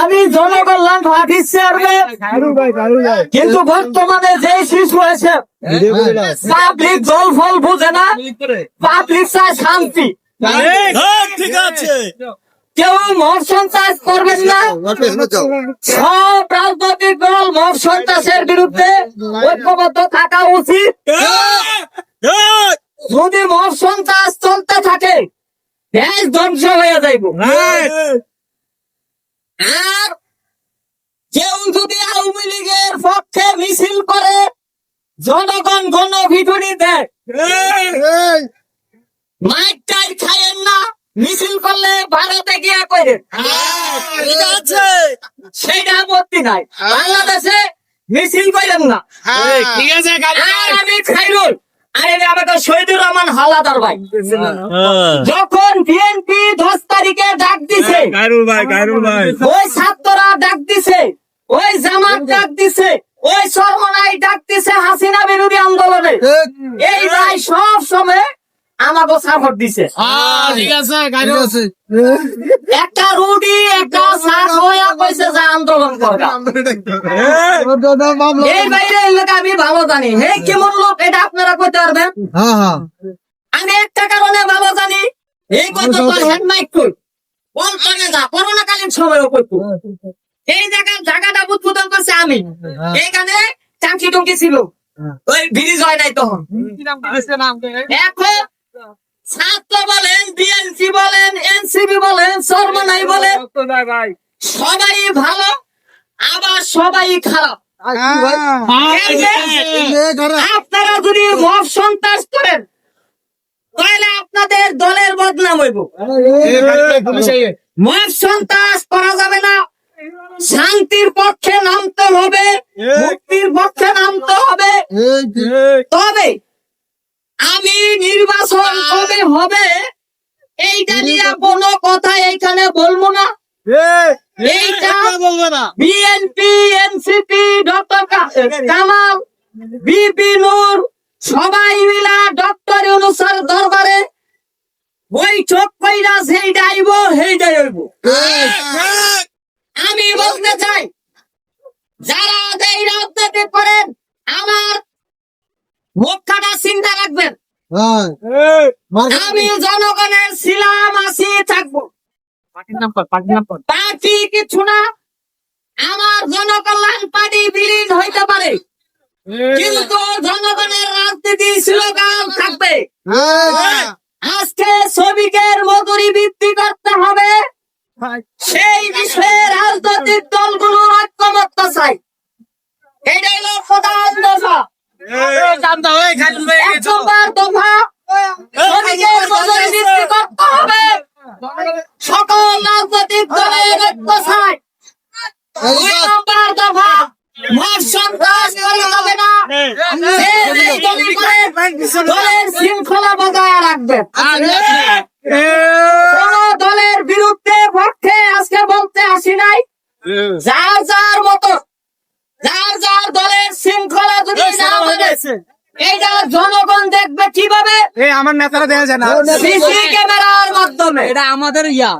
আমি জনকল্যাণ চেয়ারম্যান কিন্তু বর্তমানে যে শিশু হয়েছে পাবলিক জল ফল বুঝে না পাবলিক চায় শান্তি। ঠিক আছে। কেউ মত চাষ করবেন না। সব রাজনৈতিক দল মত সন্ত্রাসের বিরুদ্ধে ঐক্যবদ্ধ থাকা উচিত। যদি মত চাষ চলতে থাকে দেশ ধ্বংস হয়ে যাইব। আর কেউ যদি আওয়ামী লীগের পক্ষে মিছিল করে জনগণ গণ ভিটুরি দেয় মাইক টাইট খাইয়েন না মিছিল করলে ভারতে গিয়া আছে? সেইটা আপত্তি নাই। বাংলাদেশে মিছিল করেন না। ঠিক আছে আমি খাইরুল। আরে আমাকে শহীদুর রহমান হালাদার ভাই। হ্যাঁ। যখন বিএনপি দশ তারিখে ডাক দিছে গাইরুল ভাই গাইরুল ভাই। ওই ছাত্ররা ডাক দিছে ওই জামাত ডাক দিছে ওই সরমনাই ডাক দিছে হাসিনা বিরোধী আন্দোলনে। এই ভাই সব সময় আমাকে সাপোর্ট দিছে। ঠিক আছে গাইরুল একটা রুডি এই বাইরে এলাকা আমি ভালো জানি হে কেমন লোক এটা আপনারা কইতে পারবেন আমি একটা কারণে ভালো জানি এই কত পার্সেন্ট মাইক কই কোন কানে যা করোনা কালীন সময়ও কইতো এই জায়গা জায়গাটা উদ্বোধন করছে আমি এইখানে চামচি টুমকি ছিল ওই ব্রিজ হয় নাই তখন এখন ছাত্র বলেন বলেন এনসিবি বলেন সরমনাই বলেন সবাই ভালো আবার সবাই খারাপ। আপনারা যদি মব সন্ত্রাস করেন তাহলে আপনাদের দলের বদনাম হইব। মব সন্ত্রাস করা যাবে না। শান্তির পক্ষে নামতে হবে। মুক্তির পক্ষে নামতে হবে। তবে আমি নির্বাচন কবে হবে? এইটা নিয়ে কোনো কথা এইখানে বলব না। বলবে না। BNP NCP doctor Kamal VP Nur সবাই মিলা ডক্টর অনুসার দরবারে কইরা সেইটা আইব সেইটাই হইব। আমি বলতে চাই যারা এই রাজনীতি করেন আমার মুখটা চিন্তা রাখবেন। আমি জনগণের ছিলাম আছি থাকব। পার্টি কিছু না। আমার জনকল্যাণ পার্টি বিলীন হইতে পারে। কিন্তু জনগণের রাজনীতি স্লোগান থাকবে। আজকে শ্রমিকের মজুরি বৃদ্ধি করতে হবে। সেই বিষয়ে রাজনৈতিক দলগুলো ঐক্যমত্য চাই এটাই হলো প্রধান দফা। দফা শ্রমিকের মজুরি বৃদ্ধি করতে হবে সকল রাজনৈতিক দলের ঐক্য চাই দুই নম্বর দফা মত সন্ত্রাস করা যাবে না যে যে দলই করে দলের শৃঙ্খলা বজায় রাখবে দলের বিরুদ্ধে পক্ষে আজকে বলতে আসি নাই যার যার মতো যার যার দলের শৃঙ্খলা যদি না মানে এইটা জনগণ দেখবে কীভাবে আমার নেতারা দেখা যায় না। সিসি ক্যামেরার মাধ্যমে। এটা আমাদের ইয়া।